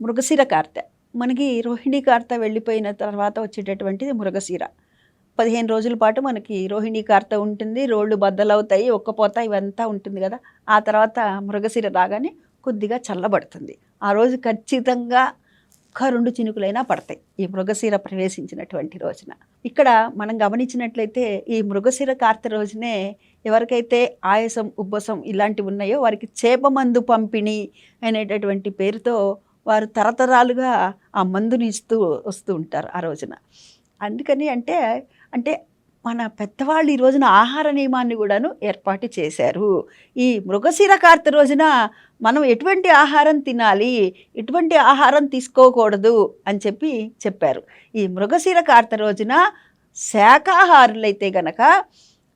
మృగశిర కార్తె. మనకి రోహిణి కార్త వెళ్ళిపోయిన తర్వాత వచ్చేటటువంటిది మృగశిర. పదిహేను రోజుల పాటు మనకి రోహిణి కార్త ఉంటుంది. రోళ్ళు బద్దలవుతాయి ఒక్కపోత ఇవంతా ఉంటుంది కదా. ఆ తర్వాత మృగశిర రాగానే కొద్దిగా చల్లబడుతుంది. ఆ రోజు ఖచ్చితంగా ఒక్క రెండు చినుకులైనా పడతాయి ఈ మృగశిర ప్రవేశించినటువంటి రోజున. ఇక్కడ మనం గమనించినట్లయితే ఈ మృగశిర కార్తె రోజునే ఎవరికైతే ఆయాసం ఉబ్బసం ఇలాంటివి ఉన్నాయో వారికి చేపమందు పంపిణీ అనేటటువంటి పేరుతో వారు తరతరాలుగా ఆ మందుని ఇస్తూ వస్తూ ఉంటారు ఆ రోజున. అందుకని అంటే అంటే మన పెద్దవాళ్ళు ఈ రోజున ఆహార నియమాన్ని కూడాను ఏర్పాటు చేశారు. ఈ మృగశిర కార్త రోజున మనం ఎటువంటి ఆహారం తినాలి ఎటువంటి ఆహారం తీసుకోకూడదు అని చెప్పి చెప్పారు. ఈ మృగశిర కార్త రోజున శాఖాహారులైతే గనక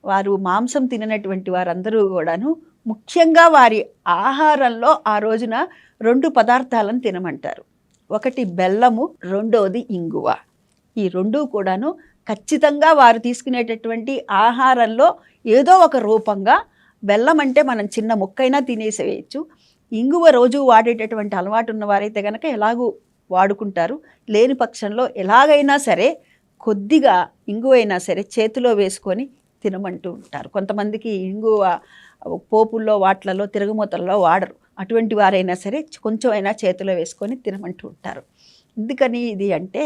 వారు మాంసం తిననటువంటి వారందరూ కూడాను ముఖ్యంగా వారి ఆహారంలో ఆ రోజున రెండు పదార్థాలను తినమంటారు. ఒకటి బెల్లము రెండవది ఇంగువ. ఈ రెండు కూడాను ఖచ్చితంగా వారు తీసుకునేటటువంటి ఆహారంలో ఏదో ఒక రూపంగా బెల్లం అంటే మనం చిన్న ముక్కైనా తినేసేయచ్చు. ఇంగువ రోజు వాడేటటువంటి అలవాటు ఉన్నవారైతే కనుక ఎలాగూ వాడుకుంటారు. లేని పక్షంలో ఎలాగైనా సరే కొద్దిగా ఇంగువైనా సరే చేతిలో వేసుకొని తినమంటూ ఉంటారు. కొంతమందికి ఇంగువ పోపుల్లో వాట్లలో తిరుగుమూతల్లో వాడరు. అటువంటి వారైనా సరే కొంచెం అయినా చేతిలో వేసుకొని తినమంటూ ఉంటారు. ఎందుకని ఇది అంటే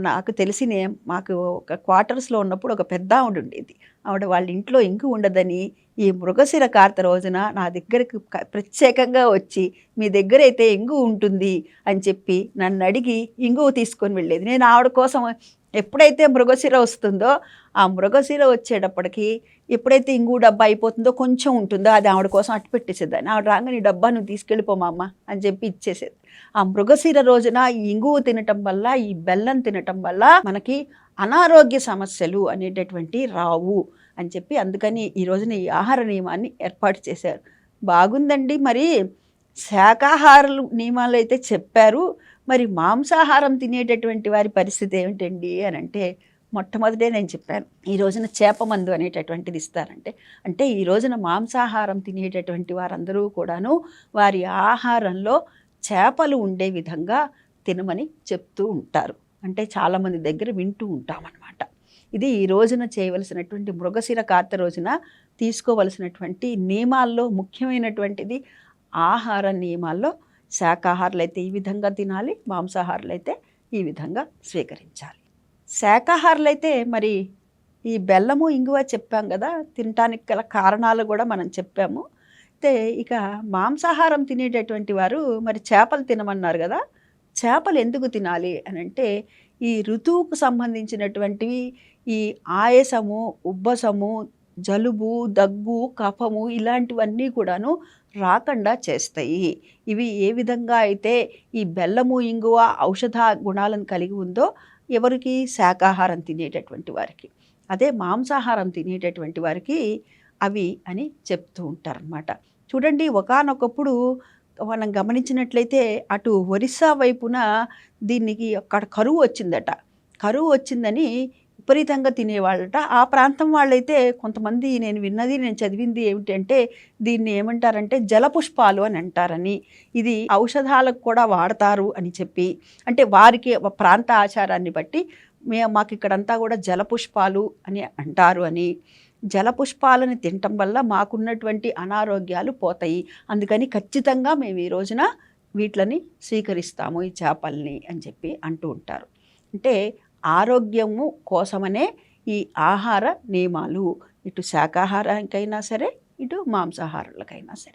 నాకు తెలిసిన మాకు ఒక క్వార్టర్స్లో ఉన్నప్పుడు ఒక పెద్ద ఆవిడ ఉండేది. ఆవిడ వాళ్ళ ఇంట్లో ఇంకు ఉండదని ఈ మృగశిర కార్త రోజున నా దగ్గరకు ప్రత్యేకంగా వచ్చి మీ దగ్గర అయితే ఇంగు ఉంటుంది అని చెప్పి నన్ను అడిగి ఇంగువ తీసుకొని వెళ్ళేది. నేను ఆవిడ కోసం ఎప్పుడైతే మృగశిర వస్తుందో ఆ మృగశిర వచ్చేటప్పటికి ఎప్పుడైతే ఇంగు డబ్బా అయిపోతుందో కొంచెం ఉంటుందో అది ఆవిడ కోసం అట్టు పెట్టేసేదాన్ని ఆవిడ రాగానే నీ డబ్బా నువ్వు తీసుకెళ్ళిపోమమ్మ అని చెప్పి ఇచ్చేసేది. ఆ మృగశిర రోజున ఈ ఇంగువ తినటం వల్ల ఈ బెల్లం తినటం వల్ల మనకి అనారోగ్య సమస్యలు అనేటటువంటి రావు అని చెప్పి అందుకని ఈ రోజున ఈ ఆహార నియమాన్ని ఏర్పాటు చేశారు. బాగుందండి. మరి శాకాహారాలు నియమాలు అయితే చెప్పారు. మరి మాంసాహారం తినేటటువంటి వారి పరిస్థితి ఏమిటండి అని అంటే మొట్టమొదటే నేను చెప్పాను. ఈ రోజున చేపమందు అనేటటువంటిది ఇస్తారంటే అంటే ఈ రోజున మాంసాహారం తినేటటువంటి వారందరూ కూడాను వారి ఆహారంలో చేపలు ఉండే విధంగా తినమని చెప్తూ ఉంటారు. అంటే చాలామంది దగ్గర వింటూ ఉంటామన్నమాట. ఇది ఈ రోజున చేయవలసినటువంటి మృగశిర కార్త రోజున తీసుకోవలసినటువంటి నియమాల్లో ముఖ్యమైనటువంటిది ఆహార నియమాల్లో శాకాహారులు అయితే ఈ విధంగా తినాలి మాంసాహారులు అయితే ఈ విధంగా స్వీకరించాలి. శాకాహారులు అయితే మరి ఈ బెల్లము ఇంగువ చెప్పాం కదా తినటానికి గల కారణాలు కూడా మనం చెప్పాము. అయితే ఇక మాంసాహారం తినేటటువంటి వారు మరి చేపలు తినమన్నారు కదా చేపలు ఎందుకు తినాలి అని అంటే ఈ ఋతువుకు సంబంధించినటువంటివి ఈ ఆయాసము ఉబ్బసము జలుబు దగ్గు కఫము ఇలాంటివన్నీ కూడాను రాకుండా చేస్తాయి. ఇవి ఏ విధంగా అయితే ఈ బెల్లము ఇంగువ ఔషధ గుణాలను కలిగి ఉందో ఎవరికి శాకాహారం తినేటటువంటి వారికి అదే మాంసాహారం తినేటటువంటి వారికి అవి అని చెప్తూ ఉంటారనమాట చూడండి ఒకానొకప్పుడు మనం గమనించినట్లయితే అటు ఒరిస్సా వైపున దీనికి అక్కడ కరువు వచ్చిందట. కరువు వచ్చిందని విపరీతంగా తినేవాళ్ళట. ఆ ప్రాంతం వాళ్ళైతే కొంతమంది నేను విన్నది నేను చదివింది ఏమిటంటే దీన్ని ఏమంటారంటే జలపుష్పాలు అని అంటారని. ఇది ఔషధాలకు కూడా వాడతారు అని చెప్పి. అంటే వారికి ప్రాంత ఆచారాన్ని బట్టి మే మాకు ఇక్కడంతా కూడా జలపుష్పాలు అని అంటారు అని. జలపుష్పాలను తినటం వల్ల మాకున్నటువంటి అనారోగ్యాలు పోతాయి. అందుకని ఖచ్చితంగా మేము ఈ రోజున వీటిని స్వీకరిస్తాము ఈ చేపల్ని అని చెప్పి అంటూ ఉంటారు. అంటే ఆరోగ్యము కోసమనే ఈ ఆహార నియమాలు. ఇటు శాకాహారానికైనా సరే ఇటు మాంసాహారులకైనా సరే.